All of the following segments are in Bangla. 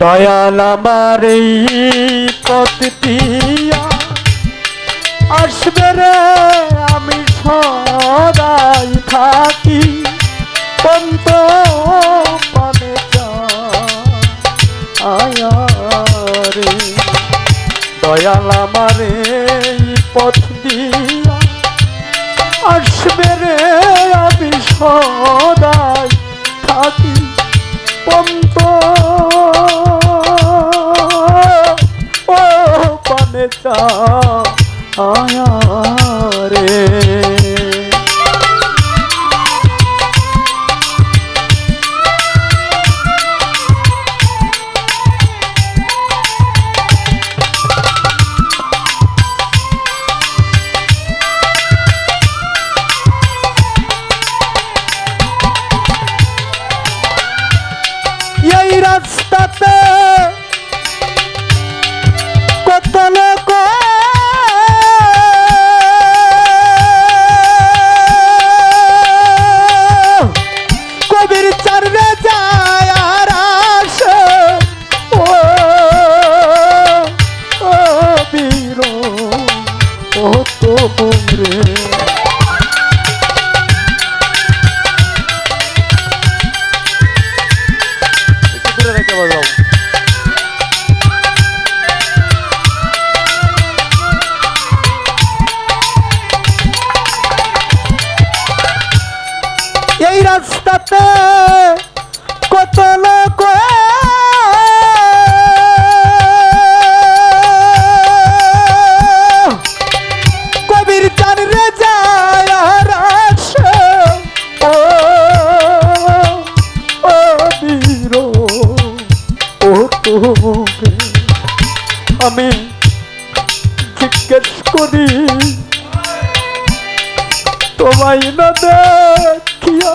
দয়াল আমার এই পথ দিয়া আসবে রে, আমি সদাই থাকি। পন্ত পানে দয়াল আমার এই পথ দিয়া আসবে রে, আমি সদাই থাকি। পন্ত আয়া রে। জিজ্ঞেস করি, তোমায় না দেখিয়া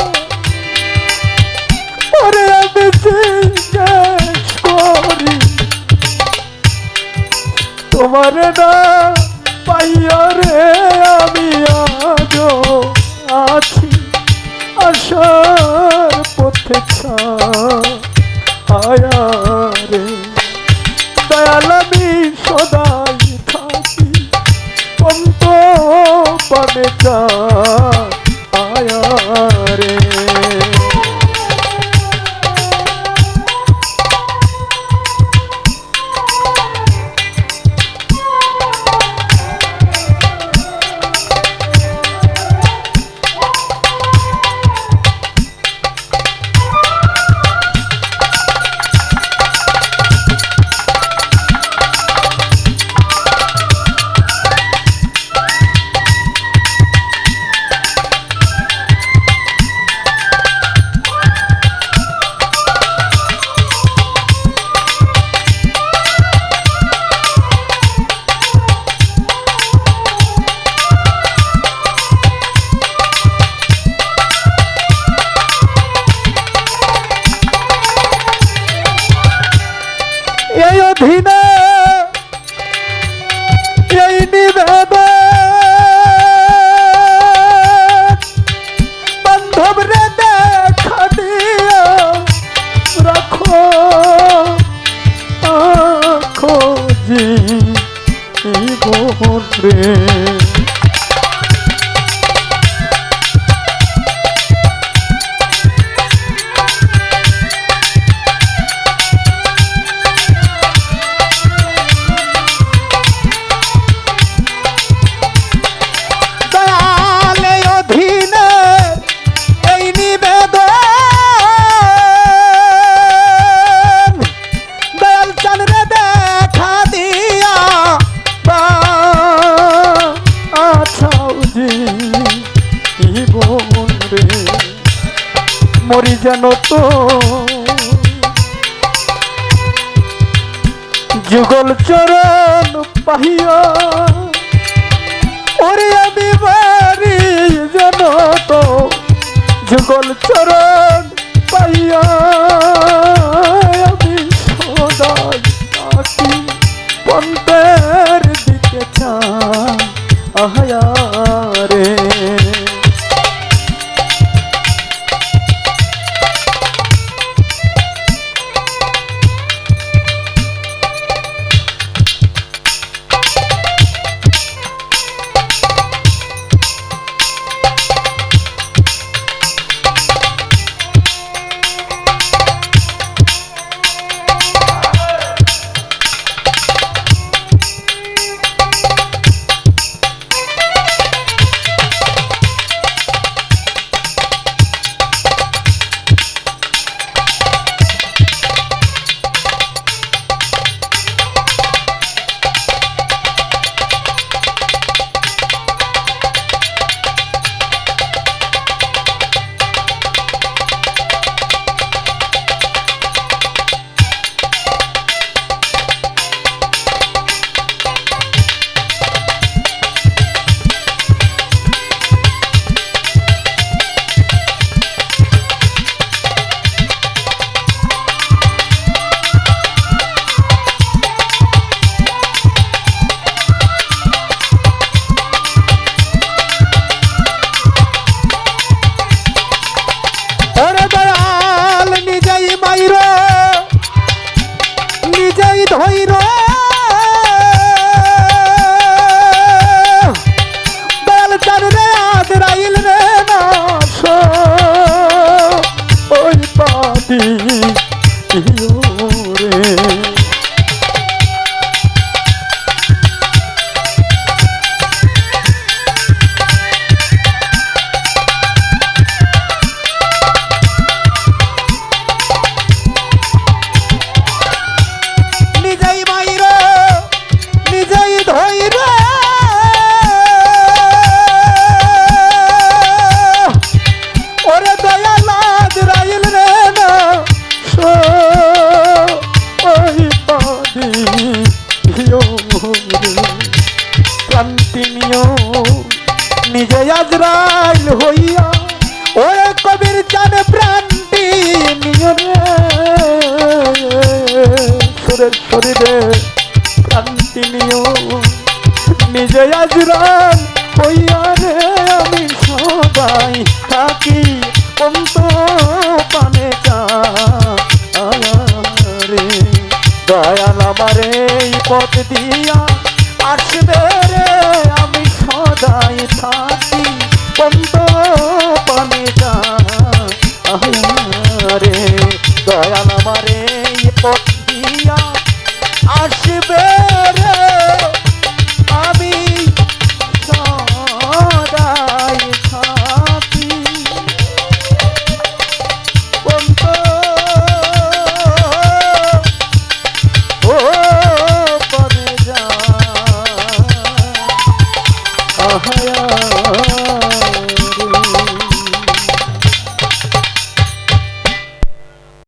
ওরে আমি জিজ্ঞেস করি, তোমার না পাইয়া রে আমি আজ আছি আসার পথে ছায়া রে। পানে চা এই অধীনে আছাও জি রে মরি যেন তো। যুগল চরণ পাহিয়া, ওরে আমি বাড়ি যেন তো। যুগল চরণ ওরে দয়াল নিজেই মাইর নিজেই ধৈর শরীরে ক্রান্তি নিয় নিজে আজরাইল হইয়া রে, আমি সবাই থাকি অন্ত পানে রে দয়াল আমারে এই পথ দিয়া আসবে রে, আমি সদাই থাকি বন্ধ পানে রে দয়াল আমারে এই পথ